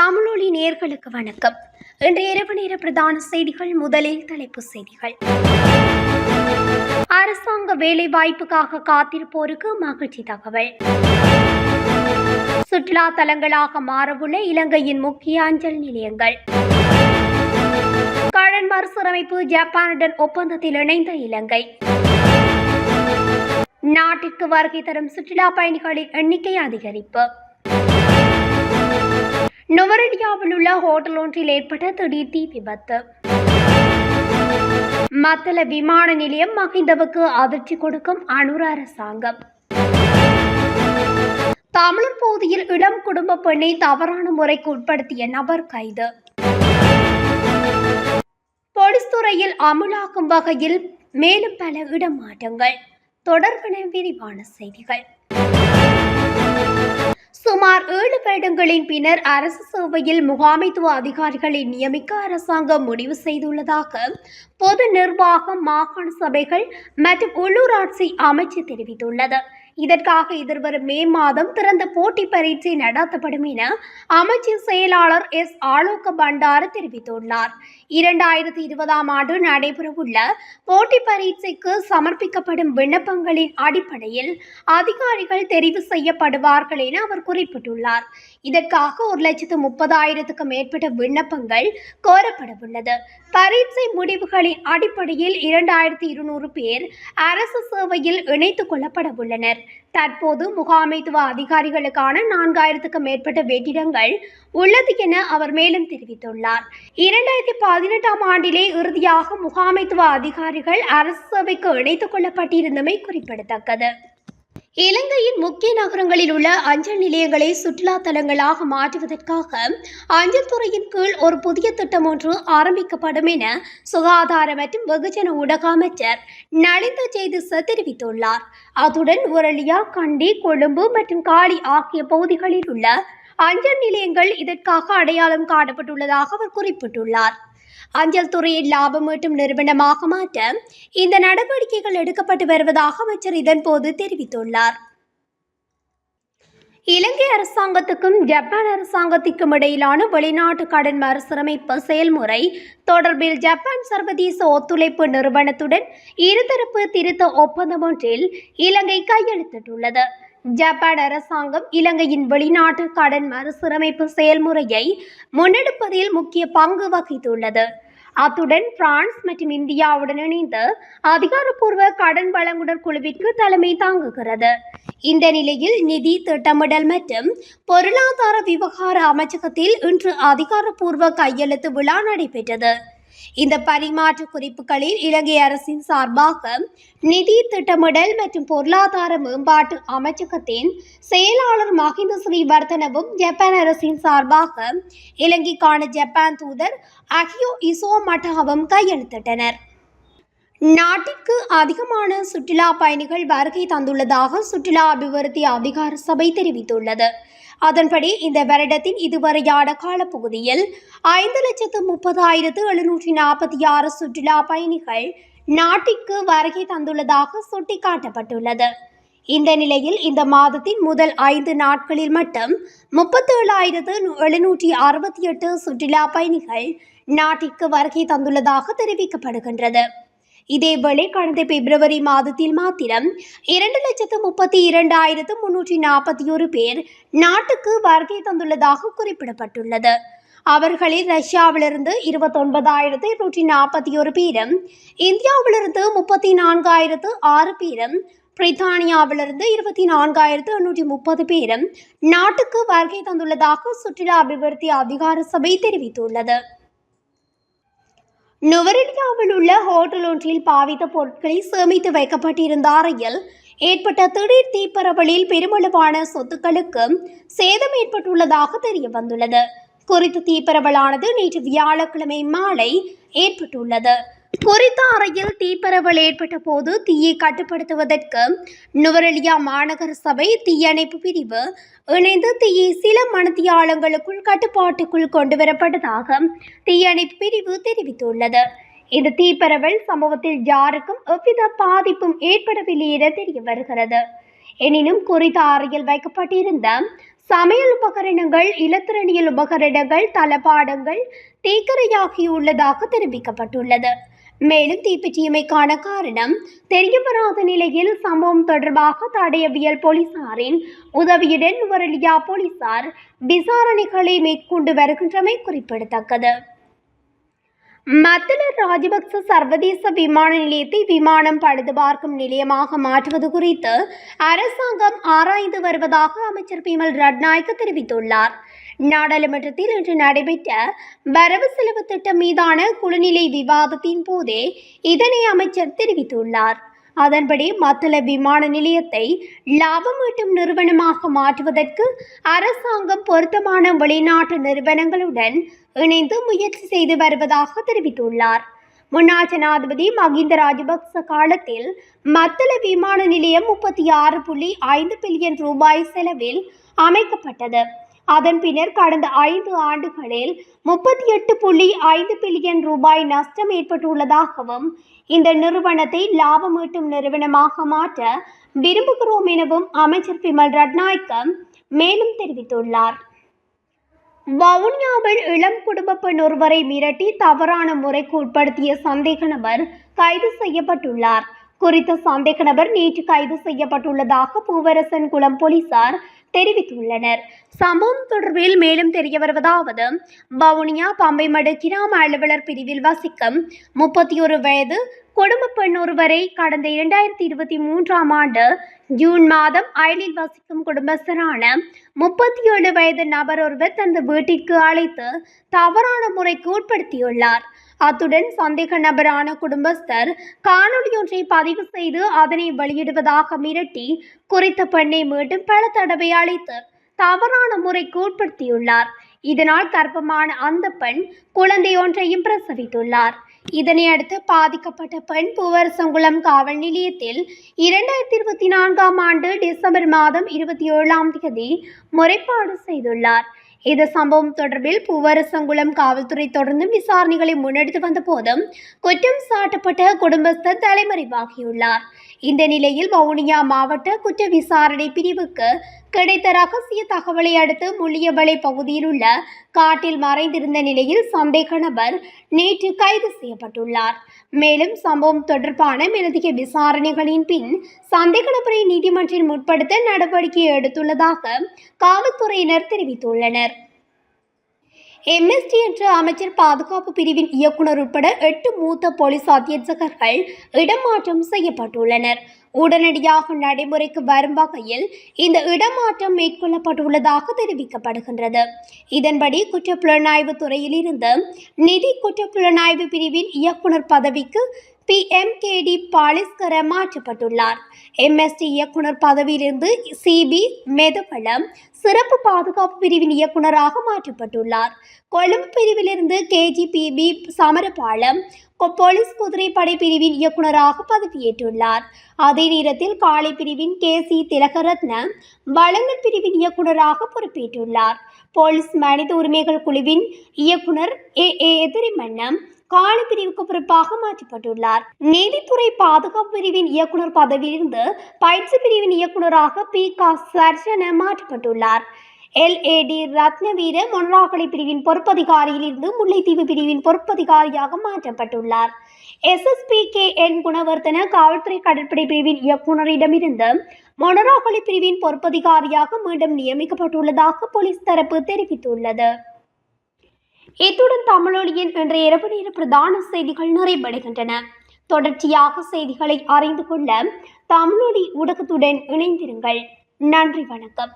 தமிழொலி நேர்களுக்கு வணக்கம். இன்று இரவு நேர பிரதான செய்திகள் முதலில் தலைப்புச் செய்திகள். அரசாங்க வேலை வாய்ப்புக்காக காத்திருப்போருக்கு மகிழ்ச்சி தகவல். சுற்றுலா தலங்களாக மாறவுள்ள இலங்கையின் முக்கிய அஞ்சல் நிலையங்கள். கடன் மறுசீரமைப்பு ஜப்பானுடன் ஒப்பந்தத்தில் இணைந்த இலங்கை. நாட்டிற்கு வருகை தரும் சுற்றுலா பயணிகளின் எண்ணிக்கை அதிகரிப்பு. நுவரெலியாவில் உள்ள ஹோட்டல் ஒன்றில் ஏற்பட்ட திடீர் தீ விபத்து. மத்தள விமான நிலையம் மகிந்தவுக்கு அதிர்ச்சி கொடுக்கும் அனுர அரசாங்கம். தமிழர் பகுதியில் இளம் குடும்ப பெண்ணை தவறான முறைக்கு உட்படுத்திய நபர் கைது. போலீஸ் துறையில் அமுலாக்கும் வகையில் மேலும் பல இடமாற்றங்கள். தொடர்பான விரிவான செய்திகள். சுமார் ஏழு வருடங்களின் பின்னர் அரசு சேவையில் முகாமைத்துவ அதிகாரிகளை நியமிக்க அரசாங்கம் முடிவு செய்துள்ளதாக பொது நிர்வாகம் மாகாண சபைகள் மற்றும் உள்ளூராட்சி அமைச்சு தெரிவித்துள்ளது. இதற்காக எதிர்வரும் மே மாதம் திறந்த போட்டி பரீட்சை நடத்தப்படும் என அமைச்சர் செயலாளர் எஸ். ஆலோக பண்டார தெரிவித்துள்ளார். இரண்டாயிரத்தி இருபதாம் ஆண்டு நடைபெறவுள்ள போட்டி பரீட்சைக்கு சமர்ப்பிக்கப்படும் விண்ணப்பங்களின் அடிப்படையில் அதிகாரிகள் தெரிவு செய்யப்படுவார்கள் என அவர் குறிப்பிட்டுள்ளார். இதற்காக ஒரு லட்சத்து முப்பதாயிரத்துக்கும் மேற்பட்ட விண்ணப்பங்கள் கோரப்படவுள்ளது. பரீட்சை முடிவுகளின் அடிப்படையில் இரண்டாயிரத்தி இருநூறு பேர் அரசு சேவையில் இணைத்துக் கொள்ளப்பட உள்ளனர். தற்போது முகாமைத்துவ அதிகாரிகளுக்கான நான்காயிரத்துக்கும் மேற்பட்ட வெற்றிடங்கள் உள்ளது என அவர் மேலும் தெரிவித்துள்ளார். இரண்டாயிரத்தி பதினெட்டாம் ஆண்டிலே இறுதியாக முகாமைத்துவ அதிகாரிகள் அரசு சேவைக்கு இணைத்துக் கொள்ளப்பட்டிருந்தமை குறிப்பிடத்தக்கது. இலங்கையின் முக்கிய நகரங்களில் உள்ள அஞ்சல் நிலையங்களை சுற்றுலா தலங்களாக மாற்றுவதற்காக அஞ்சல் துறையின் கீழ் ஒரு புதிய திட்டம் ஒன்று ஆரம்பிக்கப்படும் என சுகாதார மற்றும் வெகுஜன ஊடக அமைச்சர் நலிந்த ஜெய்திச தெரிவித்துள்ளார். அத்துடன் உரலியா கண்டி கொழும்பு மற்றும் காலி ஆகிய பகுதிகளில் உள்ள அஞ்சல் நிலையங்கள் இதற்காக அடையாளம் காணப்பட்டுள்ளதாக அவர் குறிப்பிட்டுள்ளார். அஞ்சல் துறையை லாபம் ஈட்டும் நிறுவனமாக மாற்ற இந்த நடவடிக்கைகள் எடுக்கப்பட்டு வருவதாக அமைச்சர் இதன்போது தெரிவித்துள்ளார். இலங்கை அரசாங்கத்துக்கும் ஜப்பான் அரசாங்கத்திற்கும் இடையிலான வெளிநாட்டு கடன் மறுசீரமைப்பு செயல்முறை தொடர்பில் ஜப்பான் சர்வதேச ஒத்துழைப்பு நிறுவனத்துடன் இருதரப்பு திருத்த ஒப்பந்தம் ஒன்றில் இலங்கை கையெழுத்திட்டுள்ளது. ஜப்பான் அரசாங்கம் இலங்கையின் வெளிநாட்டு கடன் மறுசீரமைப்பு செயல்முறையை முன்னெடுப்பதில் முக்கிய பங்கு வகித்துள்ளது. அத்துடன் பிரான்ஸ் மற்றும் இந்தியாவுடன் இணைந்து அதிகாரப்பூர்வ கடன் வழங்குனர் குழுவிற்கு தலைமை தாங்குகிறது. இந்த நிலையில் நிதி திட்டமிடல் மற்றும் பொருளாதார விவகார அமைச்சகத்தில் இன்று அதிகாரப்பூர்வ கையெழுத்து விழா நடைபெற்றது. இந்த பரிமாற்ற குறிப்புகளில் இலங்கை அரசின் சார்பாக நிதி திட்டமிடல் மற்றும் பொருளாதார மேம்பாட்டு அமைச்சகத்தின் செயலாளர் மஹிந்த ஸ்ரீவர்தனவும் ஜப்பான் அரசின் சார்பாக இலங்கைக்கான ஜப்பான் தூதர் அகியோ இசோ மட்டாவும் கையெழுத்திட்டனர். நாட்டிற்கு அதிகமான சுற்றுலா பயணிகள் வருகை தந்துள்ளதாக சுற்றுலா அபிவிருத்தி அதிகார சபை தெரிவித்துள்ளது. அதன்படி இந்த வருடத்தின் இதுவரையான காலப்பகுதியில் ஐந்து லட்சத்து முப்பதாயிரத்து எழுநூற்றி நாற்பத்தி ஆறு சுற்றுலா பயணிகள் நாட்டிற்கு வருகை தந்துள்ளதாக சுட்டிக்காட்டப்பட்டுள்ளது. இந்த நிலையில் இந்த மாதத்தின் முதல் ஐந்து நாட்களில் மட்டும் முப்பத்தேழாயிரத்து எழுநூற்றி அறுபத்தி எட்டு சுற்றுலா பயணிகள் நாட்டிற்கு வருகை தந்துள்ளதாக தெரிவிக்கப்படுகின்றது. இதேவேளை கடந்த பிப்ரவரி மாதத்தில் மாத்திரம் இரண்டு லட்சத்து முப்பத்தி இரண்டாயிரத்து முன்னூற்றி நாற்பத்தி ஒரு பேர் நாட்டுக்கு வருகை தந்துள்ளதாக குறிப்பிடப்பட்டுள்ளது. அவர்களில் ரஷ்யாவிலிருந்து இருபத்தொன்பதாயிரத்து இருநூற்றி நாற்பத்தி ஒரு பேரும் இந்தியாவிலிருந்து முப்பத்தி நான்காயிரத்து ஆறு பேரும் பிரித்தானியாவிலிருந்து இருபத்தி நான்காயிரத்து எண்ணூற்றி முப்பது பேரும் நாட்டுக்கு வருகை தந்துள்ளதாக சுற்றுலா அபிவிருத்தி அதிகார சபை தெரிவித்துள்ளது. நுவரெலியாவில் உள்ள ஹோட்டல் ஒன்றில் பாவித்த பொருட்களை சேமித்து வைக்கப்பட்டிருந்த அறையில் ஏற்பட்ட திடீர் தீப்பரவலில் பெருமளவான சொத்துக்களுக்கு சேதம் ஏற்பட்டுள்ளதாக தெரிய வந்துள்ளது குறித்த தீப்பரவலானது நேற்று வியாழக்கிழமை மாலை ஏற்பட்டுள்ளது. குறித்த அறையில் தீப்பரவல் ஏற்பட்ட போது தீயை கட்டுப்படுத்துவதற்கு நுவரெலியா மாநகர சபை தீயணைப்பு பிரிவு இணைந்து தீயை சில மணத்தியாளங்களுக்குள் கட்டுப்பாட்டுக்குள் கொண்டு வரப்பட்டதாக தீயணைப்பு பிரிவு தெரிவித்துள்ளது. இந்த தீப்பரவல் சம்பவத்தில் யாருக்கும் எவ்வித பாதிப்பும் ஏற்படவில்லை என தெரிய வருகிறது. எனினும் குறித்த அறையில் வைக்கப்பட்டிருந்த சமையல் உபகரணங்கள் இலத்திரனியல் உபகரணங்கள் தளபாடங்கள் தீக்கரையாகியுள்ளதாக தெரிவிக்கப்பட்டுள்ளது. மேலும் தீப்பற்றியமைக்கான காரணம் தெரியவராத நிலையில் சம்பவம் தொடர்பாக தடயவியல் போலீசாரின் உதவியுடன் வரலியா போலீசார் விசாரணைகளை மேற்கொண்டு வருகின்றமை குறிப்பிடத்தக்கது. மத்தள ராஜபக்ச சர்வதேச விமான நிலையத்தை விமானம் பழுது பார்க்கும் நிலையமாக மாற்றுவது குறித்து அரசாங்கம் ஆராய்ந்து வருவதாக அமைச்சர் பிமல் ரட்நாயக்க தெரிவித்துள்ளார். நாடாளுமன்றத்தில் இன்று நடைபெற்ற வரவு செலவு திட்டம் மீதான குழுநிலை விவாதத்தின் போதே இதனை அமைச்சர் தெரிவித்துள்ளார். அதன்படி மத்தள விமான நிலையத்தை லாபம் ஈட்டும் நிறுவனமாக மாற்றுவதற்கு அரசாங்கம் பொருத்தமான வெளிநாட்டு நிறுவனங்களுடன் இணைந்து முயற்சி செய்து வருவதாக தெரிவித்துள்ளார். முன்னாள் ஜனாதிபதி மகிந்த ராஜபக்ச காலத்தில் மத்தள விமான நிலையம் முப்பத்தி ஆறு புள்ளி ஐந்து பில்லியன் ரூபாய் செலவில் அமைக்கப்பட்டது. அதன் பின்னர் கடந்த ஐந்து ஆண்டுகளில் முப்பத்தி எட்டு புள்ளி ஐந்து பில்லியன் ரூபாய் நஷ்டம் ஏற்பட்டுள்ளதாகவும் இந்த நிறுவனத்தை லாபம் ஈட்டும் நிறுவனமாக மாற்ற விரும்புகிறோம் எனவும் அமைச்சர் பிமல் ரட்நாயக்கம் மேலும் தெரிவித்துள்ளார். வவுனியாவில் இளம் குடும்ப பெண் ஒருவரை மிரட்டி தவறான முறைக்கு உட்படுத்திய சந்தேக நபர் கைது செய்யப்பட்டுள்ளார். குறித்த சந்தேக நபர் நேற்று கைது செய்யப்பட்டுள்ளதாக பூவரசன் குளம் போலீசார் தெரிவித்துள்ளனர். சம்பவம் தொடர்பில் மேலும் தெரிய வருவதாவது வவுனியா பம்பைமடு கிராம அலுவலர் பிரிவில் வசிக்கும் முப்பத்தி ஒரு வயது குடும்ப பெண் ஒருவரை கடந்த இரண்டாயிரத்தி இருபத்தி மூன்றாம் ஆண்டு ஜூன் மாதம் அயலில் வசிக்கும் குடும்பஸ்தரான முப்பத்தி ஏழு வயது நபர் ஒருவர் தனது வீட்டிற்கு அழைத்து தவறான முறைக்கு உட்படுத்தியுள்ளார். அத்துடன் சந்தேக நபரான குடும்பஸ்தர் காணொலியொன்றை பதிவு செய்து அதனை வெளியிடுவதாக மிரட்டி குறித்த பெண்ணை மீண்டும் பல தடவை அழைத்து தவறான முறைக்கு உட்படுத்தியுள்ளார். இதனால் கர்ப்பமான அந்த பெண் குழந்தை ஒன்றையும் பிரசவித்துள்ளார். இதனை அடுத்து பாதிக்கப்பட்ட பெண் பூவரசங்குளம் காவல் நிலையத்தில் இரண்டாயிரத்தி இருபத்தி நான்காம் ஆண்டு டிசம்பர் மாதம் இருபத்தி ஏழாம் தேதி முறைப்பாடு செய்துள்ளார். இந்த சம்பவம் தொடர்பில் பூவரசங்குளம் காவல்துறை தொடர்ந்து விசாரணைகளை முன்னெடுத்து வந்த போதும் குற்றம் சாட்டப்பட்ட குடும்பஸ்தர் தலைமறைவாகியுள்ளார். இந்த நிலையில் வவுனியா மாவட்ட குற்ற விசாரணை பிரிவுக்கு கிடைத்த ரகசிய தகவலை அடுத்து முள்ளியவளை பகுதியில் உள்ள காட்டில் மறைந்திருந்த நிலையில் சந்தேக நபர் நேற்று கைது செய்யப்பட்டுள்ளார். மேலும் சம்பவம் தொடர்பான மேலதிக விசாரணைகளின் பின் சந்தேக நபரை நீதிமன்றில் முற்படுத்த நடவடிக்கை எடுத்துள்ளதாக காவல்துறையினர் தெரிவித்துள்ளனர். எம்எஸ்டி என்ற அமைச்சர் பாதுகாப்பு பிரிவின் இயக்குனர் உட்பட எட்டு மூத்த போலீஸ் அத்தியட்சகர்கள் இடமாற்றம் செய்யப்பட்டுள்ளனர். உடனடியாக நடைமுறைக்கு வரும் வகையில் இந்த இடமாற்றம் மேற்கொள்ளப்பட்டுள்ளதாக தெரிவிக்கப்படுகின்றது. இதன்படி குற்றப்புலனாய்வு துறையில் இருந்து நிதி குற்றப்புலனாய்வு பிரிவின் இயக்குனர் பதவிக்கு பிஎம்கேடி பாலிஸ்கர மாற்றப்பட்டுள்ளார். எம்எஸ்டி இயக்குனர் பதவியிலிருந்து சிபி மெதுபலம் சிறப்பு பாதுகாப்பு பிரிவின் இயக்குனராக மாற்றப்பட்டுள்ளார். கொழும்பு பிரிவிலிருந்து கேஜிபிபி சமரபாலம் கொ- போலீஸ் குதிரைப்படை பிரிவின் இயக்குனராக பதவியேற்றுள்ளார். அதே நேரத்தில் காளை பிரிவின் கே சி திலகரத்ன வழங்கல் பிரிவின் இயக்குனராக பொறுப்பேற்றுள்ளார். போலீஸ் மனித உரிமைகள் குழுவின் இயக்குனர் ஏ. ஏ. எதிரிமன்னம் காலி பிரிவுக்கு பொறுப்பாக மாற்றப்பட்டுள்ளார். நீதித்துறை பாதுகாப்பு பிரிவின் இயக்குனர் பதவியிலிருந்து பயிற்சி பிரிவின் இயக்குனராக பி. கா. சர்ஜன மாற்றப்பட்டுள்ளார். எல்ஏடி ரத்னவீர மொனராகலை பிரிவின் பொறுப்பதிகாரியிலிருந்து முல்லைத்தீவு பிரிவின் பொறுப்பதிகாரியாக மாற்றப்பட்டுள்ளார். எஸ்எஸ்பி கே என் குணவர்த்தன காவல்துறை கடற்படை பிரிவின் இயக்குனரிடமிருந்து மொனராகலை பிரிவின் பொறுப்பதிகாரியாக மீண்டும் நியமிக்கப்பட்டுள்ளதாக போலீஸ் தரப்பு தெரிவித்துள்ளது. இத்துடன் தமிழொலியின் இன்றைய இரவு நேர பிரதான செய்திகள் நிறைவடைகின்றன. தொடர்ச்சியாக செய்திகளை அறிந்து கொள்ள தமிழொலி ஊடகத்துடன் இணைந்திருங்கள். நன்றி வணக்கம்.